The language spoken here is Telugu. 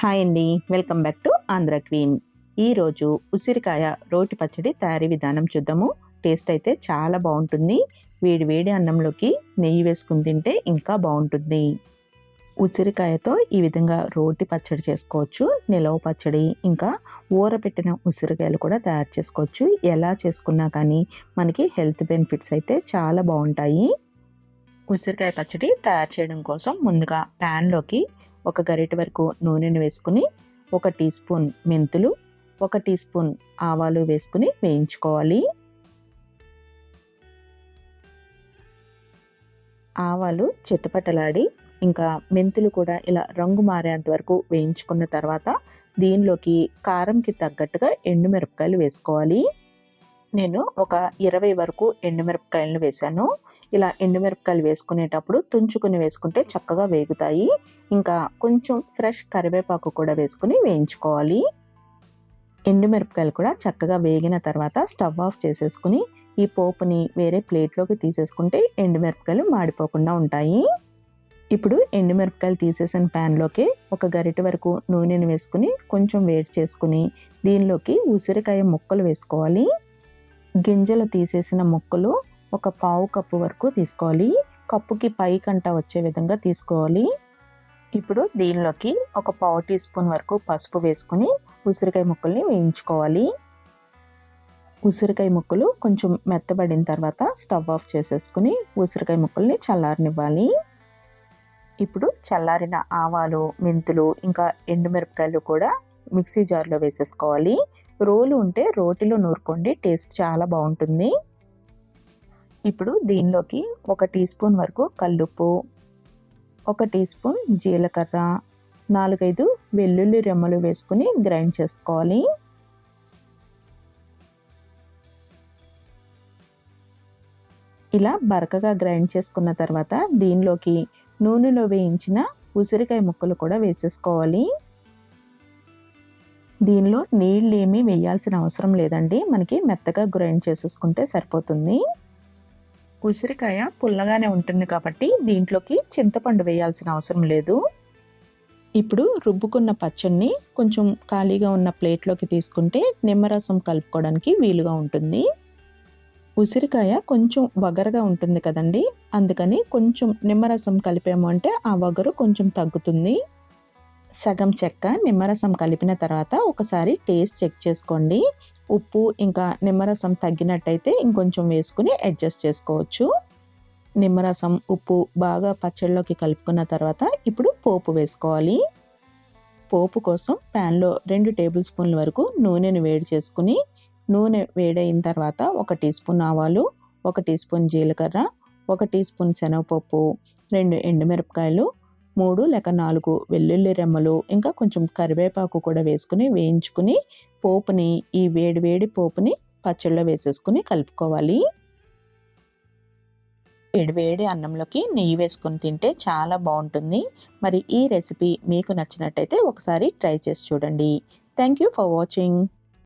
హాయ్ అండి. Welcome back to Andhra queen. ఈరోజు ఉసిరికాయ రోటి పచ్చడి తయారీ విధానం చూద్దాము. టేస్ట్ అయితే చాలా బాగుంటుంది. వేడి వేడి అన్నంలోకి నెయ్యి వేసుకుని తింటే ఇంకా బాగుంటుంది. ఉసిరికాయతో ఈ విధంగా రోటి పచ్చడి చేసుకోవచ్చు. నిలవ పచ్చడి ఇంకా ఊరపెట్టిన ఉసిరికాయలు కూడా తయారు చేసుకోవచ్చు. ఎలా చేసుకున్నా కానీ మనకి హెల్త్ బెనిఫిట్స్ అయితే చాలా బాగుంటాయి. ఉసిరికాయ పచ్చడి తయారు చేయడం కోసం ముందుగా ప్యాన్లోకి ఒక గరిట వరకు నూనెను వేసుకుని ఒక టీ స్పూన్ మెంతులు ఒక టీ స్పూన్ ఆవాలు వేసుకుని వేయించుకోవాలి. ఆవాలు చిట్టపట్టలాడి ఇంకా మెంతులు కూడా ఇలా రంగు మారేంత వరకు వేయించుకున్న తర్వాత దీనిలోకి కారంకి తగ్గట్టుగా ఎండుమిరపకాయలు వేసుకోవాలి. నేను ఒక ఇరవై వరకు ఎండుమిరపకాయలను వేశాను. ఇలా ఎండుమిరపకాయలు వేసుకునేటప్పుడు తుంచుకుని వేసుకుంటే చక్కగా వేగుతాయి. ఇంకా కొంచెం ఫ్రెష్ కరివేపాకు కూడా వేసుకుని వేయించుకోవాలి. ఎండుమిరపకాయలు కూడా చక్కగా వేగిన తర్వాత స్టవ్ ఆఫ్ చేసేసుకుని ఈ పోపుని వేరే ప్లేట్లోకి తీసేసుకుంటే ఎండుమిరపకాయలు మాడిపోకుండా ఉంటాయి. ఇప్పుడు ఎండుమిరపకాయలు తీసేసిన ప్యాన్లోకి ఒక గరిట వరకు నూనెను వేసుకుని కొంచెం వేడి చేసుకుని దీనిలోకి ఉసిరికాయ ముక్కలు వేసుకోవాలి. గింజలు తీసేసిన ముక్కలు ఒక పావు కప్పు వరకు తీసుకోవాలి. కప్పుకి పైకంట వచ్చే విధంగా తీసుకోవాలి. ఇప్పుడు దీనిలోకి ఒక పావు టీ స్పూన్ వరకు పసుపు వేసుకుని ఉసిరికాయ ముక్కల్ని వేయించుకోవాలి. ఉసిరికాయ ముక్కలు కొంచెం మెత్తబడిన తర్వాత స్టవ్ ఆఫ్ చేసేసుకుని ఉసిరికాయ ముక్కల్ని చల్లారనివ్వాలి. ఇప్పుడు చల్లారిన ఆవాలు మెంతులు ఇంకా ఎండుమిరపకాయలు కూడా మిక్సీ జార్లో వేసేసుకోవాలి. రోలు ఉంటే రోటిలో నూరుకోండి టేస్ట్ చాలా బాగుంటుంది. ఇప్పుడు దీనిలోకి ఒక టీ స్పూన్ వరకు కల్లుప్పు ఒక టీ స్పూన్ జీలకర్ర నాలుగైదు వెల్లుల్లి రెమ్మలు వేసుకుని గ్రైండ్ చేసుకోవాలి. ఇలా బరకగా గ్రైండ్ చేసుకున్న తర్వాత దీనిలోకి నూనెలో వేయించిన ఉసిరికాయ ముక్కలు కూడా వేసేసుకోవాలి. దీనిలో నీళ్ళు ఏమీ వేయాల్సిన అవసరం లేదండి. మనకి మెత్తగా గ్రైండ్ చేసేసుకుంటే సరిపోతుంది. ఉసిరికాయ పుల్లగానే ఉంటుంది కాబట్టి దీంట్లోకి చింతపండు వేయాల్సిన అవసరం లేదు. ఇప్పుడు రుబ్బుకున్న పచ్చడిని కొంచెం ఖాళీగా ఉన్న ప్లేట్లోకి తీసుకుంటే నిమ్మరసం కలుపుకోవడానికి వీలుగా ఉంటుంది. ఉసిరికాయ కొంచెం వగరగా ఉంటుంది కదండి. అందుకని కొంచెం నిమ్మరసం కలిపాము అంటే ఆ వగరు కొంచెం తగ్గుతుంది. సగం చెక్క నిమ్మరసం కలిపిన తర్వాత ఒకసారి టేస్ట్ చెక్ చేసుకోండి. ఉప్పు ఇంకా నిమ్మరసం తగ్గినట్టయితే ఇంకొంచెం వేసుకుని అడ్జస్ట్ చేసుకోవచ్చు. నిమ్మరసం ఉప్పు బాగా పచ్చళ్ళలోకి కలుపుకున్న తర్వాత ఇప్పుడు పోపు వేసుకోవాలి. పోపు కోసం ప్యాన్లో రెండు టేబుల్ స్పూన్ల వరకు నూనెను వేడి చేసుకుని నూనె వేడైన తర్వాత ఒక టీ స్పూన్ ఆవాలు ఒక టీ స్పూన్ జీలకర్ర ఒక టీ స్పూన్ శనగపప్పు రెండు ఎండుమిరపకాయలు మూడు లేక నాలుగు వెల్లుల్లి రెమ్మలు ఇంకా కొంచెం కరివేపాకు కూడా వేసుకుని వేయించుకుని పోపుని ఈ వేడి వేడి పోపుని పచ్చళ్ళలో వేసేసుకుని కలుపుకోవాలి. వేడి వేడి అన్నంలోకి నెయ్యి వేసుకొని తింటే చాలా బాగుంటుంది. మరి ఈ రెసిపీ మీకు నచ్చినట్టయితే ఒకసారి ట్రై చేసి చూడండి. Thank you for watching